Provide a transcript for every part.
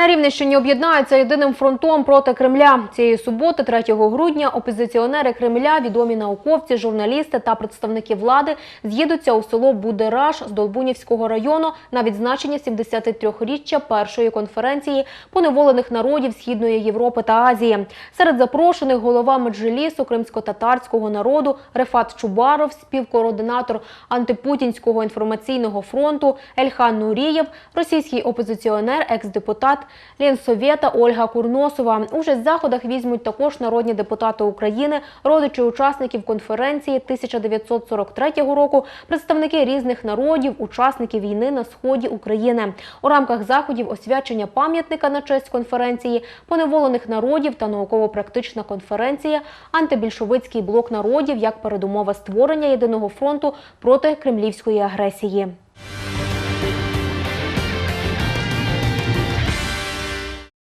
На Рівненщині об'єднаються єдиним фронтом проти Кремля. Цієї суботи, 3 грудня, опозиціонери Кремля, відомі науковці, журналісти та представники влади з'їдуться у село Будераш з Долбунівського району на відзначення 73-річчя першої конференції поневолених народів Східної Європи та Азії. Серед запрошених голова Меджлісу кримсько-татарського народу Рефат Чубаров, співкоординатор антипутінського інформаційного фронту Ельхан Нурієв, російський опозиціонер, екс-депутат Ленсовєта Ольга Курносова. Участь в заходах візьмуть також народні депутати України, родичі учасників конференції 1943 року, представники різних народів, учасники війни на сході України. У рамках заходів освячення пам'ятника на честь конференції, поневолених народів та науково-практична конференція, антибільшовицький блок народів як передумова створення єдиного фронту проти кремлівської агресії.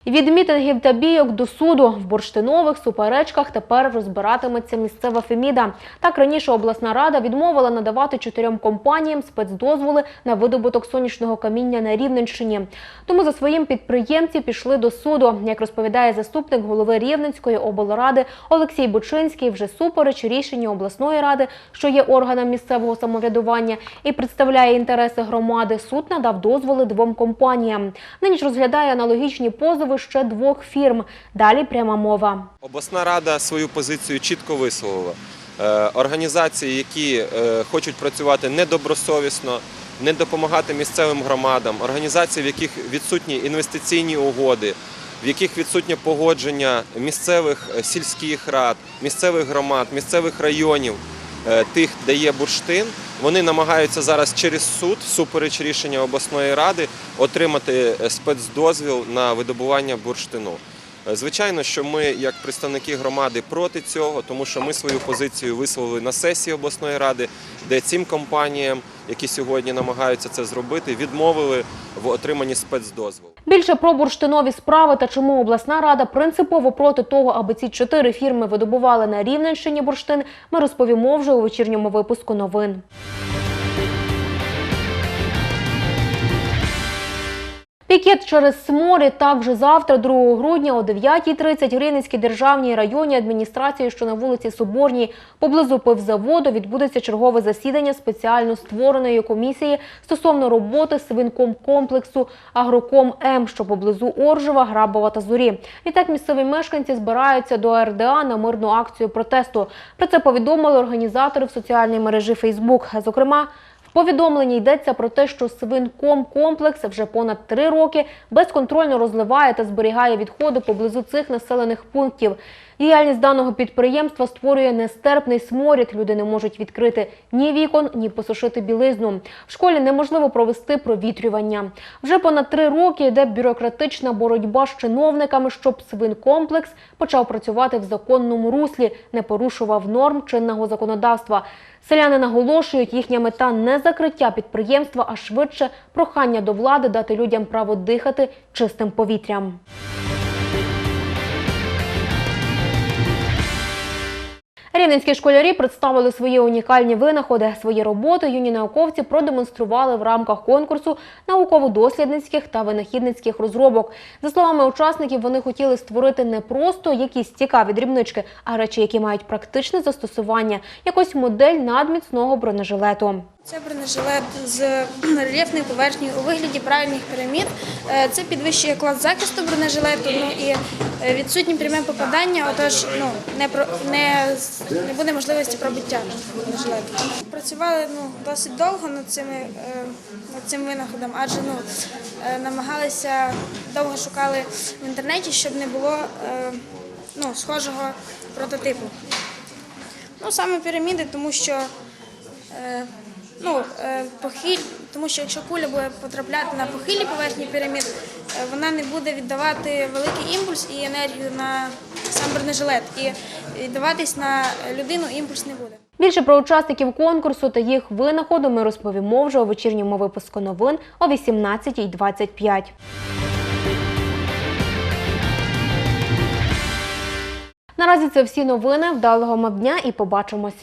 Від мітингів та бійок до суду в бурштинових суперечках тепер розбиратиметься місцева Феміда. Так раніше обласна рада відмовила надавати чотирьом компаніям спецдозволи на видобуток сонячного каміння на Рівненщині. Тому за своїм підприємці пішли до суду. Як розповідає заступник голови Рівненської облради Олексій Бучинський, вже супереч рішенню обласної ради, що є органом місцевого самоврядування і представляє інтереси громади. Суд надав дозволи двом компаніям. Нині ж розглядає аналогічні позови ще двох фірм. Далі пряма мова. Обласна рада свою позицію чітко висловила. Е, Організації, які е, хочуть працювати недобросовісно, не допомагати місцевим громадам, організації, в яких відсутні інвестиційні угоди, в яких відсутнє погодження місцевих е, сільських рад, місцевих громад, місцевих районів, тих, де є бурштин, вони намагаються зараз через суд, супереч рішення обласної ради, отримати е, спецдозвіл на видобування бурштину. Звичайно, що ми, як представники громади, проти цього, тому що ми свою позицію висловили на сесії обласної ради, де цим компаніям, які сьогодні намагаються це зробити, відмовили в отриманні спецдозволу. Більше про бурштинові справи та чому обласна рада принципово проти того, аби ці чотири фірми видобували на Рівненщині бурштин, ми розповімо вже у вечірньому випуску новин. Пікет через Сморі також завтра, 2 грудня о 9.30 в Рівненській державній районній адміністрації, що на вулиці Соборній, поблизу пивзаводу, відбудеться чергове засідання спеціально створеної комісії стосовно роботи свинком комплексу Агроком М, що поблизу Оржева, Грабова та Зорі. Відтак місцеві мешканці збираються до РДА на мирну акцію протесту. Про це повідомили організатори в соціальній мережі Фейсбук. Зокрема, повідомленні йдеться про те, що свинком комплекс вже понад три роки безконтрольно розливає та зберігає відходи поблизу цих населених пунктів. Діяльність даного підприємства створює нестерпний сморід. Люди не можуть відкрити ні вікон, ні посушити білизну. В школі неможливо провести провітрювання. Вже понад три роки йде бюрократична боротьба з чиновниками, щоб свинкомплекс почав працювати в законному руслі, не порушував норм чинного законодавства. Селяни наголошують, їхня мета не закриття підприємства, а швидше прохання до влади дати людям право дихати чистим повітрям. Рівненські школярі представили свої унікальні винаходи. Свої роботи юні науковці продемонстрували в рамках конкурсу науково-дослідницьких та винахідницьких розробок. За словами учасників, вони хотіли створити не просто якісь цікаві дрібнички, а речі, які мають практичне застосування, якось модель надміцного бронежилету. Це бронежилет з рельєфною поверхнею у вигляді правильних пірамід. Е, Це підвищує клас захисту бронежилету. Ну і відсутні пряме попадання, отож ну не не, не буде можливості пробиття. Працювали ну досить довго над цими е, над цим винаходом, адже ну е, намагалися довго шукали в інтернеті, щоб не було е, ну схожого прототипу. Ну саме піраміди, тому що. Ну, е, похиль, тому що якщо куля буде потрапляти на похилі поверхні пірамід, е, вона не буде віддавати великий імпульс і енергію на сам бронежилет. І віддаватись на людину імпульс не буде. Більше про учасників конкурсу та їх винаходу ми розповімо вже у вечірньому випуску новин о 18.25. Наразі це всі новини. Вдалого вам дня і побачимось.